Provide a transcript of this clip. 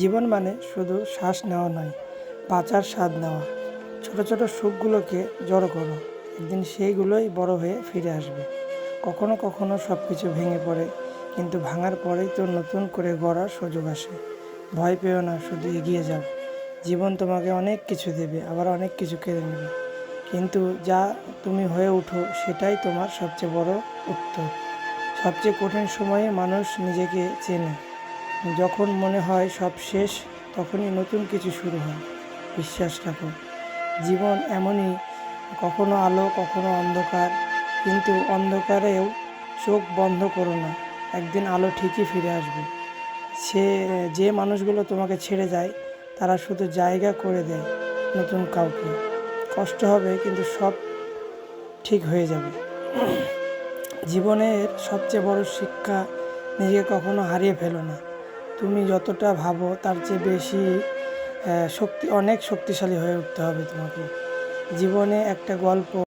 জীবন মানে শুধু শ্বাস নেওয়া নয়, বাঁচার স্বাদ নেওয়া। ছোট ছোট সুখগুলোকে জড়ো করো, একদিন সেইগুলোই বড় হয়ে ফিরে আসবে। কখনো কখনো সব কিছু ভেঙে পড়ে, কিন্তু ভাঙার পরেই তো নতুন করে গড়ার সুযোগ আসে। ভয় পেও না, শুধু এগিয়ে যাও। জীবন তোমাকে অনেক কিছু দেবে, আবার অনেক কিছু কেড়ে নেবে। কিন্তু যা তুমি হয়ে উঠো, সেটাই তোমার সবচেয়ে বড় উত্তর। সবচেয়ে কঠিন সময়ে মানুষ নিজেকে চেনে। যখন মনে হয় সব শেষ, তখনই নতুন কিছু শুরু হয়। বিশ্বাস রাখো, জীবন এমনই, কখনো আলো, কখনো অন্ধকার। কিন্তু অন্ধকারেও চোখ বন্ধ করো না, একদিন আলো ঠিকই ফিরে আসবে। সে, যে মানুষগুলো তোমাকে ছেড়ে যায়, তারা শুধু জায়গা করে দেয়, নতুন কাউকে। কষ্ট হবে, কিন্তু সব ঠিক হয়ে যাবে। জীবনের সবচেয়ে বড় শিক্ষা, নিজেকে কখনো হারিয়ে ফেলো না। তুমি যতটা ভাবো, তার চেয়ে বেশি শক্তি, অনেক শক্তিশালী হয়ে উঠতে হবে তোমাকে। জীবনে একটা গল্প